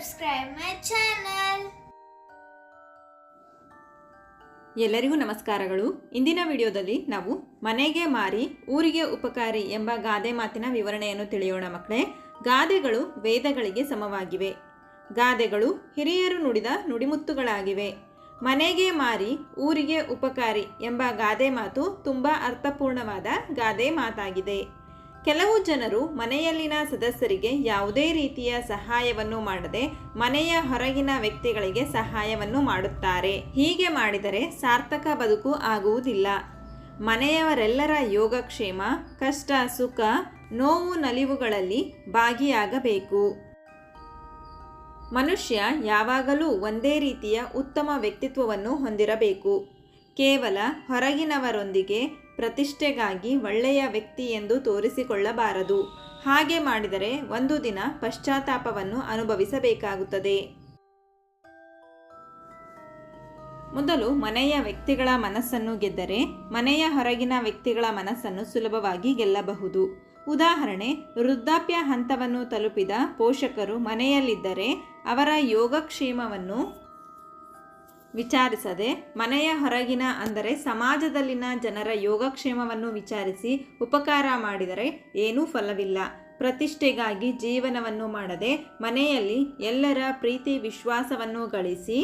subscribe my channel. ಎಲ್ಲರಿಗೂ ನಮಸ್ಕಾರಗಳು. ಇಂದಿನ ವಿಡಿಯೋದಲ್ಲಿ ನಾವು ಮನೆಗೆ ಮಾರಿ, ಊರಿಗೆ ಉಪಕಾರಿ ಎಂಬ ಗಾದೆ ಮಾತಿನ ವಿವರಣೆಯನ್ನು ತಿಳಿಯೋಣ ಮಕ್ಕಳೇ. ಗಾದೆಗಳು ವೇದಗಳಿಗೆ ಸಮವಾಗಿವೆ. ಗಾದೆಗಳು ಹಿರಿಯರು ನುಡಿದ ನುಡಿಮುತ್ತುಗಳಾಗಿವೆ. ಮನೆಗೆ ಮಾರಿ, ಊರಿಗೆ ಉಪಕಾರಿ ಎಂಬ ಗಾದೆ ಮಾತು ತುಂಬ ಅರ್ಥಪೂರ್ಣವಾದ ಗಾದೆ ಮಾತಾಗಿದೆ. ಕೆಲವು ಜನರು ಮನೆಯಲ್ಲಿನ ಸದಸ್ಯರಿಗೆ ಯಾವುದೇ ರೀತಿಯ ಸಹಾಯವನ್ನು ಮಾಡದೆ ಮನೆಯ ಹೊರಗಿನ ವ್ಯಕ್ತಿಗಳಿಗೆ ಸಹಾಯವನ್ನು ಮಾಡುತ್ತಾರೆ. ಹೀಗೆ ಮಾಡಿದರೆ ಸಾರ್ಥಕ ಬದುಕು ಆಗುವುದಿಲ್ಲ. ಮನೆಯವರೆಲ್ಲರ ಯೋಗಕ್ಷೇಮ, ಕಷ್ಟ, ಸುಖ, ನೋವು, ನಲಿವುಗಳಲ್ಲಿ ಭಾಗಿಯಾಗಬೇಕು. ಮನುಷ್ಯ ಯಾವಾಗಲೂ ಒಂದೇ ರೀತಿಯ ಉತ್ತಮ ವ್ಯಕ್ತಿತ್ವವನ್ನು ಹೊಂದಿರಬೇಕು. ಕೇವಲ ಹೊರಗಿನವರೊಂದಿಗೆ ಪ್ರತಿಷ್ಠೆಗಾಗಿ ಒಳ್ಳೆಯ ವ್ಯಕ್ತಿ ಎಂದು ತೋರಿಸಿಕೊಳ್ಳಬಾರದು. ಹಾಗೆ ಮಾಡಿದರೆ ಒಂದು ದಿನ ಪಶ್ಚಾತ್ತಾಪವನ್ನು ಅನುಭವಿಸಬೇಕಾಗುತ್ತದೆ. ಮೊದಲು ಮನೆಯ ವ್ಯಕ್ತಿಗಳ ಮನಸ್ಸನ್ನು ಗೆದ್ದರೆ ಮನೆಯ ಹೊರಗಿನ ವ್ಯಕ್ತಿಗಳ ಮನಸ್ಸನ್ನು ಸುಲಭವಾಗಿ ಗೆಲ್ಲಬಹುದು. ಉದಾಹರಣೆ, ವೃದ್ಧಾಪ್ಯ ಹಂತವನ್ನು ತಲುಪಿದ ಪೋಷಕರು ಮನೆಯಲ್ಲಿದ್ದರೆ ಅವರ ಯೋಗಕ್ಷೇಮವನ್ನು ವಿಚಾರಿಸದೆ ಮನೆಯ ಹೊರಗಿನ ಅಂದರೆ ಸಮಾಜದಲ್ಲಿನ ಜನರ ಯೋಗಕ್ಷೇಮವನ್ನು ವಿಚಾರಿಸಿ ಉಪಕಾರ ಮಾಡಿದರೆ ಏನೂ ಫಲವಿಲ್ಲ. ಪ್ರತಿಷ್ಠೆಗಾಗಿ ಜೀವನವನ್ನು ಮಾಡದೆ ಮನೆಯಲ್ಲಿ ಎಲ್ಲರ ಪ್ರೀತಿ ವಿಶ್ವಾಸವನ್ನು ಗಳಿಸಿ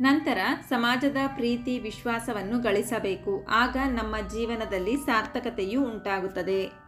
ನಂತರ ಸಮಾಜದ ಪ್ರೀತಿ ವಿಶ್ವಾಸವನ್ನು ಗಳಿಸಬೇಕು. ಆಗ ನಮ್ಮ ಜೀವನದಲ್ಲಿ ಸಾರ್ಥಕತೆಯೂ ಉಂಟಾಗುತ್ತದೆ.